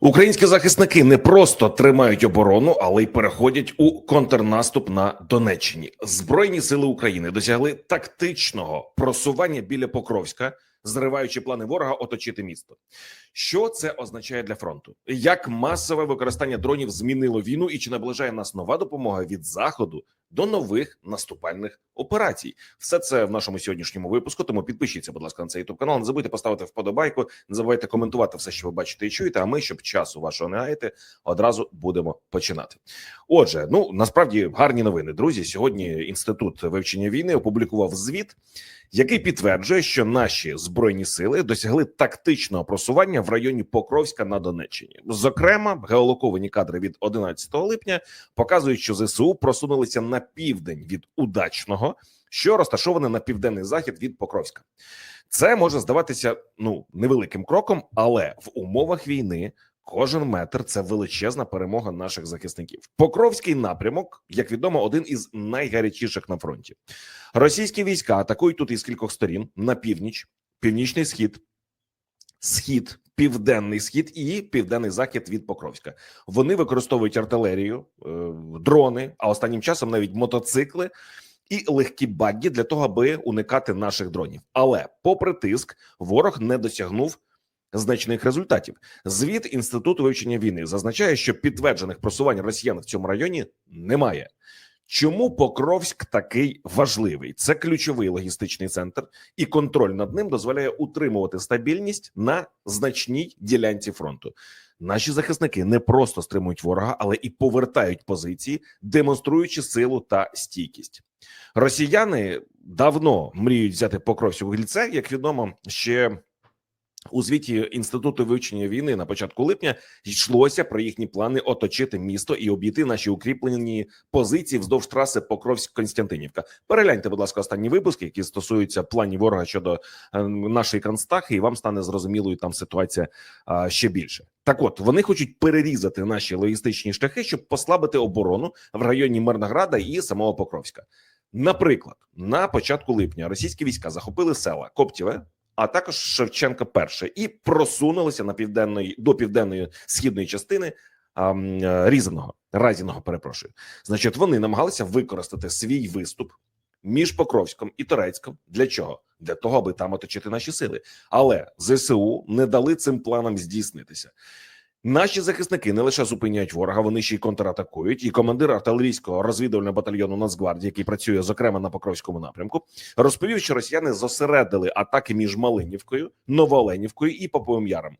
Українські захисники не просто тримають оборону, але й переходять у контрнаступ на Донеччині. Збройні сили України досягли тактичного просування біля Покровська, зриваючи плани ворога оточити місто. Що це означає для фронту? Як масове використання дронів змінило війну, і чи наближає нас нова допомога від заходу до нових наступальних операцій? Все це в нашому сьогоднішньому випуску. Тому підпишіться, будь ласка, на цей youtube канал. Не забудьте поставити вподобайку. Не забувайте коментувати все, що ви бачите і чуєте. А ми, щоб часу вашого не гаяти, одразу будемо починати. Отже, ну насправді гарні новини, друзі. Сьогодні інститут вивчення війни опублікував звіт, який підтверджує, що наші збройні сили досягли тактичного просування в районі Покровська на Донеччині. Зокрема, геолоковані кадри від 11 липня показують, що ЗСУ просунулися на південь від удачного, що розташоване на південний захід від Покровська. Це може здаватися ну невеликим кроком, але в умовах війни кожен метр це величезна перемога наших захисників. Покровський напрямок, як відомо, один із найгарячіших на фронті. Російські війська атакують тут із кількох сторін на північ, північний схід, схід, південний схід і південний захід від Покровська. Вони використовують артилерію, е, дрони, а останнім часом навіть мотоцикли і легкі багги для того, аби уникати наших дронів. Але, попри тиск, ворог не досягнув. Значних результатів звіт інституту вивчення війни зазначає, що підтверджених просувань росіян в цьому районі немає. Чому Покровськ такий важливий? Це ключовий логістичний центр, і контроль над ним дозволяє утримувати стабільність на значній ділянці фронту. Наші захисники не просто стримують ворога, але і повертають позиції, демонструючи силу та стійкість. Росіяни давно мріють взяти Покровськ у гільце, як відомо, ще у звіті інституту вивчення війни на початку липня йшлося про їхні плани оточити місто і обійти наші укріплені позиції вздовж траси Покровськ-Константинівка. Перегляньте, будь ласка, останні випуски, які стосуються планів ворога щодо е, нашої Кронстахи, і вам стане зрозумілою там ситуація е, ще більше. Так, от вони хочуть перерізати наші логістичні шляхи, щоб послабити оборону в районі Мирнограда і самого Покровська. Наприклад, на початку липня російські війська захопили села Коптєве, а також Шевченка перше і просунулися на південної до південної східної частини а, е, Різаного Разіного. Перепрошую, значить, вони намагалися використати свій виступ між Покровськом і Торецьком. Для чого? Для того, аби там оточити наші сили. Але ЗСУ не дали цим планам здійснитися. Наші захисники не лише зупиняють ворога, вони ще й контратакують. І командир артилерійського розвідувального батальйону Нацгвардії, який працює зокрема на Покровському напрямку, розповів, що росіяни зосередили атаки між Малинівкою, Новоленівкою і Поповим Яром.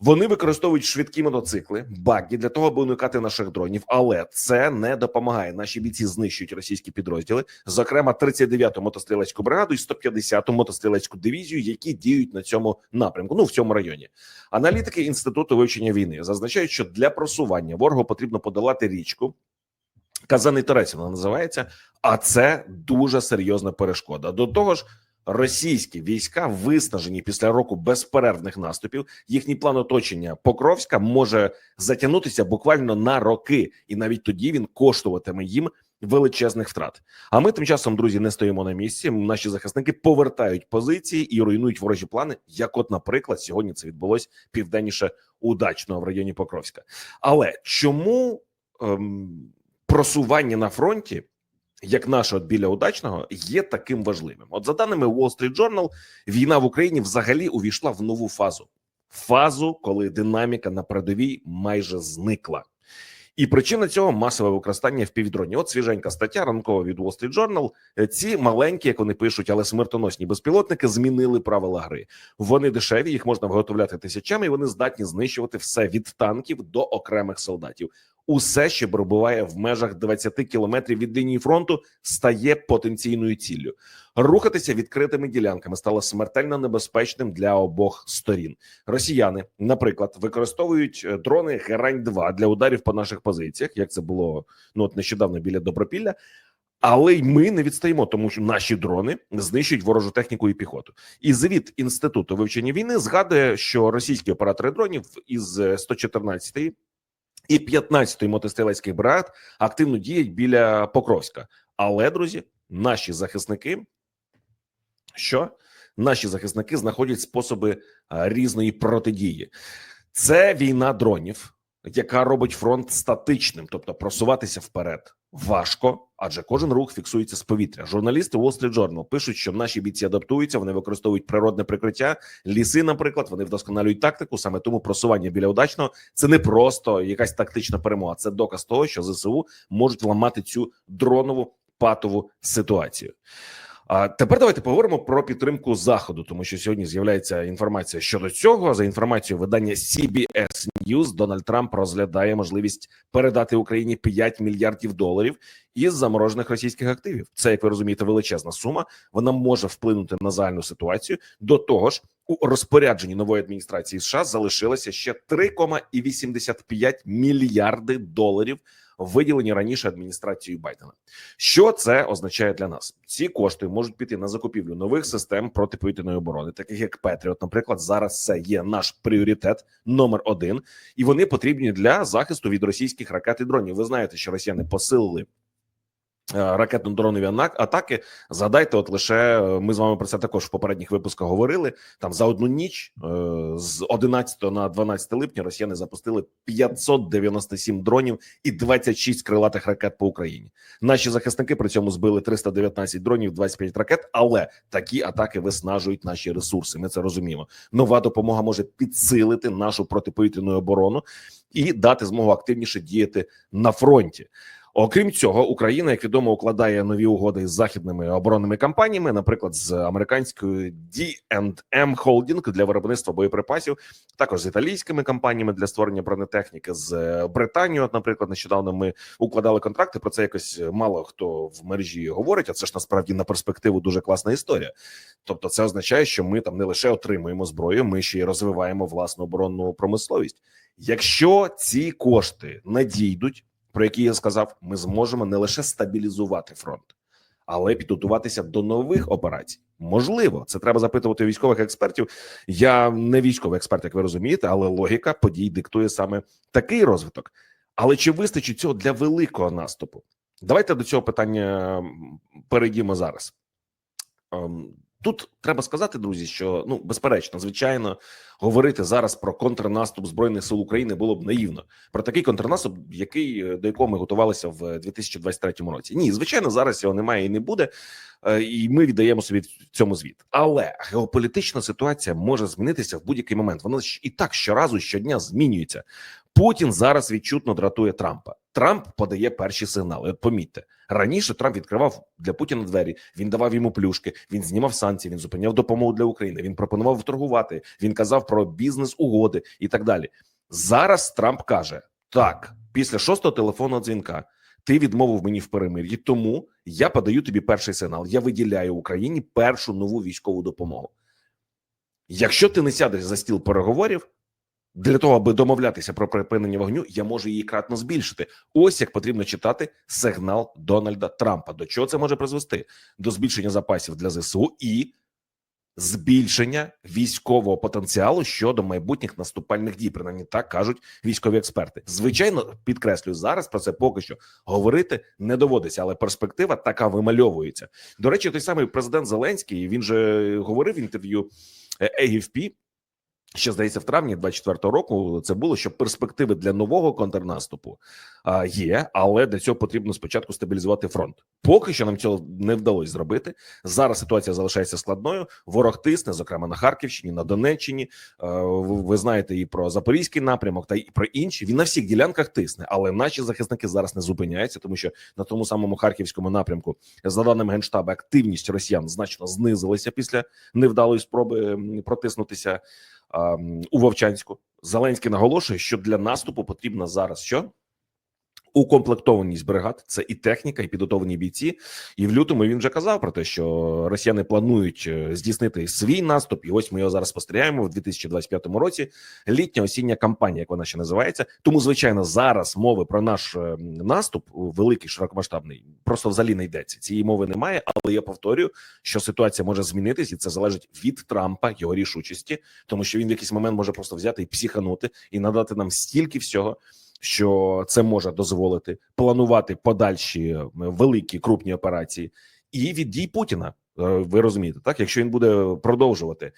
Вони використовують швидкі мотоцикли, баги для того, аби уникати наших дронів, але це не допомагає. Наші бійці знищують російські підрозділи, зокрема 39-ту мотострілецьку бригаду і 150-ту мотострілецьку дивізію, які діють на цьому напрямку. Ну в цьому районі. Аналітики інституту вивчення війни зазначають, що для просування ворогу потрібно подолати річку. Казаний Торець вона називається, а це дуже серйозна перешкода. До того ж, російські війська виснажені після року безперервних наступів. Їхній план оточення Покровська може затягнутися буквально на роки, і навіть тоді він коштуватиме їм величезних втрат. А ми тим часом, друзі, не стоїмо на місці. Наші захисники повертають позиції і руйнують ворожі плани. Як, от, наприклад, сьогодні це відбулось південніше удачно в районі Покровська. Але чому ем, просування на фронті? Як наше от біля удачного є таким важливим. От за даними Wall Street Journal, війна в Україні взагалі увійшла в нову фазу фазу, коли динаміка на передовій майже зникла. І причина цього масове використання в півдроні. От свіженька стаття ранкова від Wall Street Journal. Е, Ці маленькі, як вони пишуть, але смертоносні безпілотники змінили правила гри. Вони дешеві, їх можна виготовляти тисячами, і вони здатні знищувати все від танків до окремих солдатів. Усе, що перебуває в межах 20 кілометрів від лінії фронту, стає потенційною ціллю. Рухатися відкритими ділянками стало смертельно небезпечним для обох сторін. Росіяни, наприклад, використовують е, дрони Герань 2 для ударів по наших позиціях, як це було ну от нещодавно біля Добропілля. Але й ми не відстаємо, тому що наші дрони знищують ворожу техніку і піхоту. І звіт інституту вивчення війни згадує, що російські оператори дронів із 114-ї і 15-й мотострілецький брат активно діють біля Покровська. Але друзі, наші захисники, що наші захисники знаходять способи різної протидії. Це війна дронів, яка робить фронт статичним, тобто просуватися вперед важко, адже кожен рух фіксується з повітря. Журналісти Wall Street Journal пишуть, що наші бійці адаптуються, вони використовують природне прикриття, ліси, наприклад, вони вдосконалюють тактику. Саме тому просування біля удачного це не просто якась тактична перемога, це доказ того, що ЗСУ можуть ламати цю дронову патову ситуацію. А тепер давайте поговоримо про підтримку заходу, тому що сьогодні з'являється інформація щодо цього. За інформацією видання CBS News, Дональд Трамп розглядає можливість передати Україні 5 мільярдів доларів із заморожених російських активів. Це як ви розумієте, величезна сума. Вона може вплинути на загальну ситуацію. До того ж, у розпорядженні нової адміністрації США залишилося ще 3,85 мільярди доларів виділені раніше адміністрацією Байдена. Що це означає для нас? Ці кошти можуть піти на закупівлю нових систем протиповітряної оборони, таких як Петріот. Наприклад, зараз це є наш пріоритет номер один, і вони потрібні для захисту від російських ракет і дронів. Ви знаєте, що росіяни посилили. Е, Ракетно-дронові атаки згадайте, от лише е, ми з вами про це також в попередніх випусках говорили. Там за одну ніч е, з 11 на 12 липня росіяни запустили 597 дронів і 26 крилатих ракет по Україні. Наші захисники при цьому збили 319 дронів, 25 ракет. Але такі атаки виснажують наші ресурси. Ми це розуміємо. Нова допомога може підсилити нашу протиповітряну оборону і дати змогу активніше діяти на фронті. Окрім цього, Україна, як відомо, укладає нові угоди з західними оборонними компаніями, наприклад, з американською D&M Holding для виробництва боєприпасів, також з італійськими компаніями для створення бронетехніки з е, Британією. От, наприклад, нещодавно ми укладали контракти. Про це якось мало хто в мережі говорить. А це ж насправді на перспективу дуже класна історія. Тобто, це означає, що ми там не лише отримуємо зброю, ми ще й розвиваємо власну оборонну промисловість. Якщо ці кошти надійдуть про які я сказав, ми зможемо не лише стабілізувати фронт, але підготуватися до нових операцій. Можливо, це треба запитувати військових експертів. Я не військовий експерт, як ви розумієте, але логіка подій диктує саме такий розвиток. Але чи вистачить цього для великого наступу? Давайте до цього питання перейдімо зараз. Тут треба сказати, друзі, що ну безперечно, звичайно, говорити зараз про контрнаступ збройних сил України було б наївно. Про такий контрнаступ, який до якого ми готувалися в 2023 році. Ні, звичайно, зараз його немає і не буде, і ми віддаємо собі в цьому звіт. Але геополітична ситуація може змінитися в будь-який момент. Вона ж і так щоразу щодня змінюється. Путін зараз відчутно дратує Трампа. Трамп подає перші сигнали. От помітьте раніше. Трамп відкривав для Путіна двері. Він давав йому плюшки. Він знімав санкції. Він зупиняв допомогу для України. Він пропонував торгувати. Він казав про бізнес-угоди і так далі. Зараз Трамп каже: так, після шостого телефонного дзвінка. Ти відмовив мені в перемир'ї, тому я подаю тобі перший сигнал. Я виділяю Україні першу нову військову допомогу. Якщо ти не сядеш за стіл переговорів, для того, аби домовлятися про припинення вогню, я можу її кратно збільшити. Ось як потрібно читати сигнал Дональда Трампа. До чого це може призвести? До збільшення запасів для ЗСУ і збільшення військового потенціалу щодо майбутніх наступальних дій. Принаймні так кажуть військові експерти. Звичайно, підкреслюю зараз про це поки що говорити не доводиться, але перспектива така вимальовується. До речі, той самий президент Зеленський він же говорив в інтерв'ю AFP, Ще здається, в травні 24-го року це було що перспективи для нового контрнаступу а, є, але для цього потрібно спочатку стабілізувати фронт. Поки що нам цього не вдалося зробити. Зараз ситуація залишається складною. Ворог тисне, зокрема на Харківщині, на Донеччині. А, ви, знаєте і про запорізький напрямок, та і про інші. Він на всіх ділянках тисне, але наші захисники зараз не зупиняються, тому що на тому самому харківському напрямку, за даними генштабу, активність росіян значно знизилася після невдалої спроби протиснутися у Вовчанську. Зеленський наголошує, що для наступу потрібна зараз що укомплектованість бригад, це і техніка, і підготовлені бійці. І в лютому він вже казав про те, що росіяни планують е, здійснити свій наступ. І ось ми його зараз спостерігаємо в 2025 році. Літня осіння кампанія, як вона ще називається. Тому, звичайно, зараз мови про наш е, наступ великий широкомасштабний просто взагалі не йдеться. Цієї мови немає. Але я повторюю, що ситуація може змінитись, і це залежить від Трампа його рішучості, тому що він в якийсь момент може просто взяти і психанути і надати нам стільки всього що це може дозволити планувати подальші е, великі крупні операції, і від дій Путіна. Е, ви розумієте, так якщо він буде продовжувати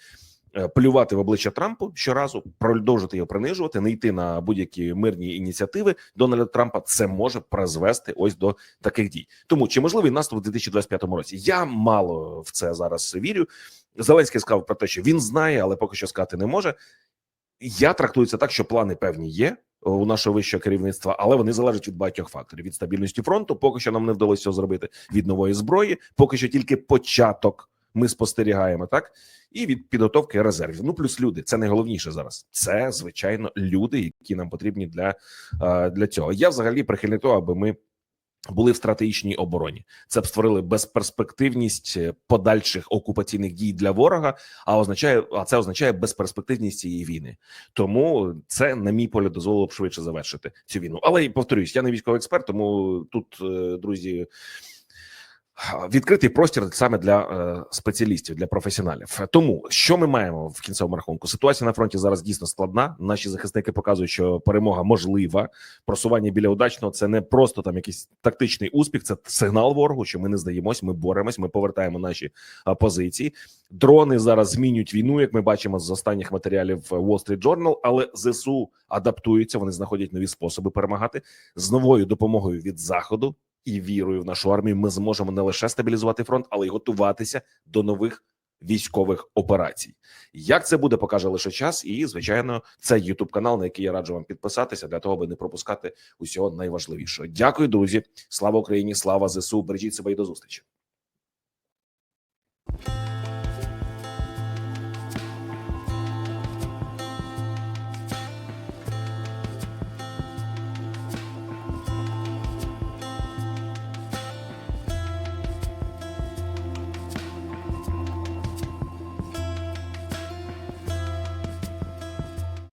е, плювати в обличчя Трампу щоразу, продовжити його принижувати, не йти на будь-які мирні ініціативи Дональда Трампа. Це може призвести ось до таких дій. Тому чи можливий наступ у 2025 році? Я мало в це зараз вірю. Зеленський сказав про те, що він знає, але поки що сказати не може. Я трактую це так, що плани певні є у нашого вищого керівництва, але вони залежать від багатьох факторів: від стабільності фронту. Поки що нам не вдалося цього зробити від нової зброї. Поки що тільки початок ми спостерігаємо, так і від підготовки резервів. Ну плюс люди. Це найголовніше зараз. Це звичайно люди, які нам потрібні для, е, для цього. Я взагалі прихильник того, аби ми. Були в стратегічній обороні, це б створили безперспективність е, подальших окупаційних дій для ворога. А означає, а це означає безперспективність цієї війни. Тому це, на мій погляд, дозволило б швидше завершити цю війну. Але і повторюсь, я не військовий експерт, тому тут, е, друзі, відкритий простір саме для е, спеціалістів, для професіоналів. Тому що ми маємо в кінцевому рахунку? Ситуація на фронті зараз дійсно складна. Наші захисники показують, що перемога можлива. Просування біля удачного це не просто там якийсь тактичний успіх, це сигнал ворогу, що ми не здаємось, ми боремось, ми повертаємо наші а, позиції. Дрони зараз змінюють війну, як ми бачимо з останніх матеріалів Wall Street Journal, але зсу адаптуються. Вони знаходять нові способи перемагати з новою допомогою від заходу і вірою в нашу армію. Ми зможемо не лише стабілізувати фронт, але й готуватися до нових. Військових операцій, як це буде, покаже лише час, і звичайно, це youtube канал, на який я раджу вам підписатися для того, аби не пропускати усього найважливішого. Дякую, друзі. Слава Україні! Слава ЗСУ! Бережіть себе і до зустрічі.